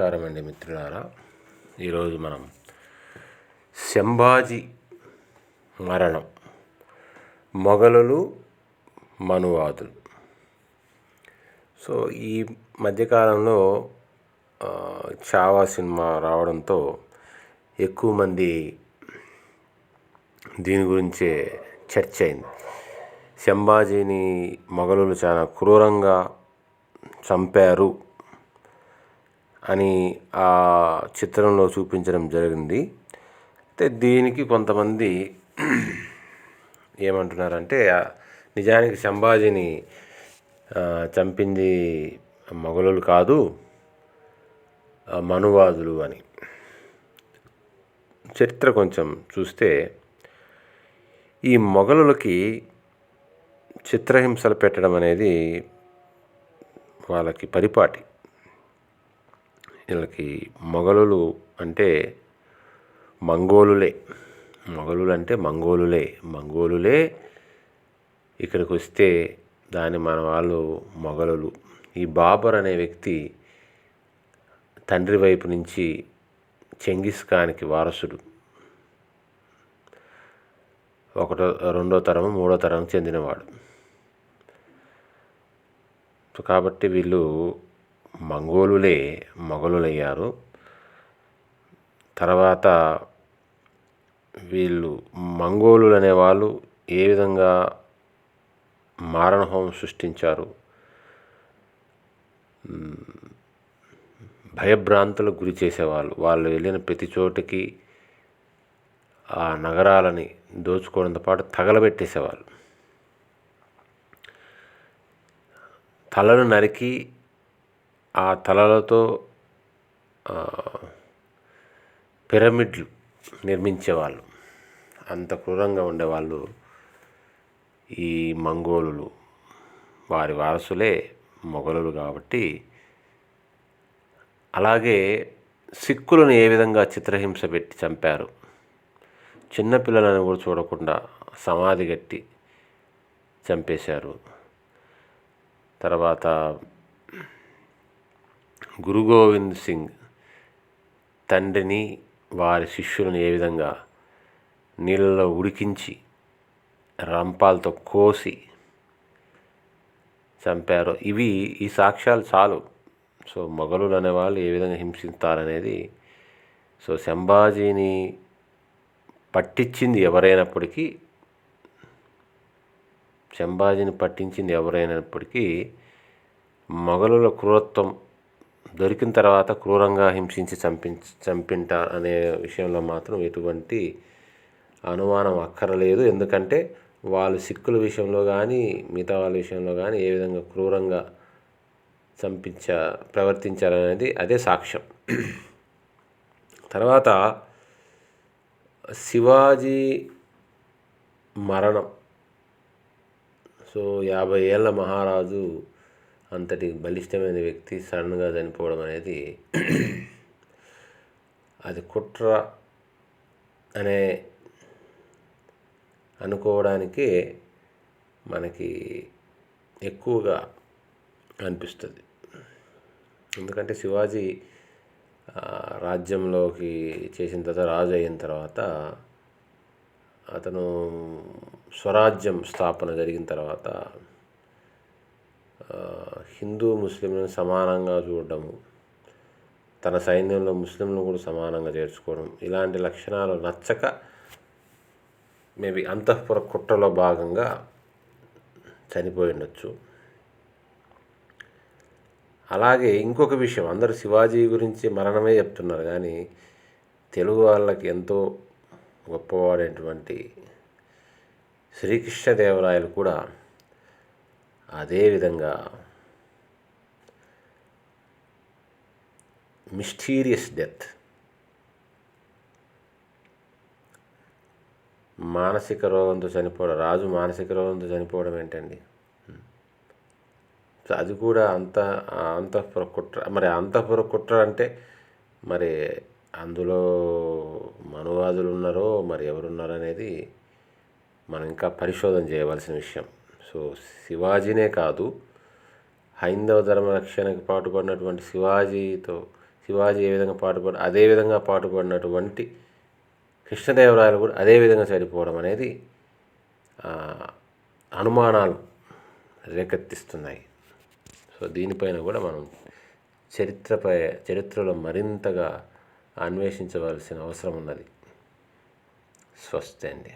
నమస్కారం అండి మిత్రులారా. ఈరోజు మనం శంభాజీ మరణం. మొఘలులు మనువాదులు. సో ఈ మధ్యకాలంలో చావా సినిమా రావడంతో ఎక్కువ మంది దీని గురించే చర్చ అయింది. శంభాజీని మొఘలులు చాలా క్రూరంగా చంపారు. అని ఆ చిత్రంలో చూపించడం జరిగింది. అయితే దీనికి కొంతమంది ఏమంటున్నారంటే నిజానికి సంభాజీని చంపింది మొఘలులు కాదు మనువాదులు అని. చరిత్ర కొంచెం చూస్తే ఈ మొఘలులకి చిత్రహింసలు పెట్టడం అనేది వాళ్ళకి పరిపాటి. వీళ్ళకి మొఘలులు అంటే మంగోలులే. మొఘలులు అంటే మంగోలులే. మంగోలులే ఇక్కడికి వస్తే దాని మన వాళ్ళు మొఘలులు. ఈ బాబర్ అనే వ్యక్తి తండ్రి వైపు నుంచి చెంగిస్ ఖాన్కి వారసుడు. ఒకటో రెండో తరం మూడో తరం చెందినవాడు. కాబట్టి వీళ్ళు మంగోలులే మొఘలులయ్యారు తర్వాత వీళ్ళు మంగోలులు అనేవాళ్ళు ఏ విధంగా మారణహోమం సృష్టించారు? భయభ్రాంతులకు గురి చేసేవాళ్ళు. వాళ్ళు వెళ్ళిన ప్రతి చోటికి ఆ నగరాలని దోచుకోవడంతో పాటు తగలబెట్టేసేవాళ్ళు. తలను నరికి ఆ తలలతో పిరమిడ్లు నిర్మించేవాళ్ళు. అంత క్రూరంగా ఉండేవాళ్ళు ఈ మంగోలులు. వారి వారసులే మొఘలులు కాబట్టి. అలాగే సిక్కులను ఏ విధంగా చిత్రహింస పెట్టి చంపారు? చిన్నపిల్లలను కూడా చూడకుండా సమాధి కట్టి చంపేశారు. తర్వాత గురు గోవింద్ సింగ్ తండ్రిని వారి శిష్యులను ఏ విధంగా నీళ్ళలో ఉడికించి రంపాలతో కోసి చంపారో ఇవి ఈ సాక్ష్యాలు చాలు. సో మొఘలులు అనేవాళ్ళు ఏ విధంగా హింసిస్తారనేది సో సంభాజీని పట్టించింది ఎవరైనప్పటికీ సంభాజీని పట్టించింది ఎవరైనప్పటికీ మొఘలుల క్రూరత్వం దొరికిన తర్వాత క్రూరంగా హింసించి చంపించి చంపింటారు అనే విషయంలో మాత్రం ఎటువంటి అనుమానం అక్కరలేదు. ఎందుకంటే వాళ్ళు సిక్కుల విషయంలో కానీ మిగతా వాళ్ళ విషయంలో కానీ ఏ విధంగా క్రూరంగా చంపించా ప్రవర్తించారనేది అదే సాక్ష్యం. తర్వాత శివాజీ మరణం. సో యాభై ఏళ్ళ మహారాజు అంతటి బలిష్టమైన వ్యక్తి సడన్గా చనిపోవడం అనేది అది కుట్ర అనే అనుకోవడానికి మనకి ఎక్కువగా అనిపిస్తుంది. ఎందుకంటే శివాజీ రాజ్యంలోకి చేసిన తర్వాత రాజు అయిన తర్వాత అతను స్వరాజ్యం స్థాపన జరిగిన తర్వాత హిందూ ముస్లింలను సమానంగా చూడడము తన సైన్యంలో ముస్లింలను కూడా సమానంగా చేర్చుకోవడం ఇలాంటి లక్షణాలు నచ్చక మేబీ అంతఃపుర కుట్రలో భాగంగా చనిపోయి ఉండొచ్చు. అలాగే ఇంకొక విషయం అందరూ శివాజీ గురించి మరణమే చెప్తున్నారు కానీ తెలుగు వాళ్ళకి ఎంతో గొప్పవాడైనటువంటి శ్రీకృష్ణదేవరాయలు కూడా అదే విధంగా మిస్టీరియస్ డెత్ మానసిక రోగంతో చనిపోవడం రాజు మానసిక రోగంతో చనిపోవడం ఏంటండి? అది కూడా అంత అంతఃపుర కుట్ర మరి అంతఃపుర కుట్ర అంటే మరి అందులో మనువాదులు ఉన్నారో మరి ఎవరున్నారో అనేది మనం ఇంకా పరిశోధన చేయవలసిన విషయం. సో శివాజీనే కాదు హైందవ ధర్మ రక్షణకు పాటుపడినటువంటి శివాజీతో శివాజీ ఏ విధంగా పాటుపడి అదే విధంగా పాటుపడినటువంటి కృష్ణదేవరాయలు కూడా అదే విధంగా చనిపోవడం అనేది అనుమానాలు రేకెత్తిస్తున్నాయి. సో దీనిపైన కూడా మనం చరిత్రపై చరిత్రలో మరింతగా అన్వేషించవలసిన అవసరం ఉన్నది. స్వస్తి అండి.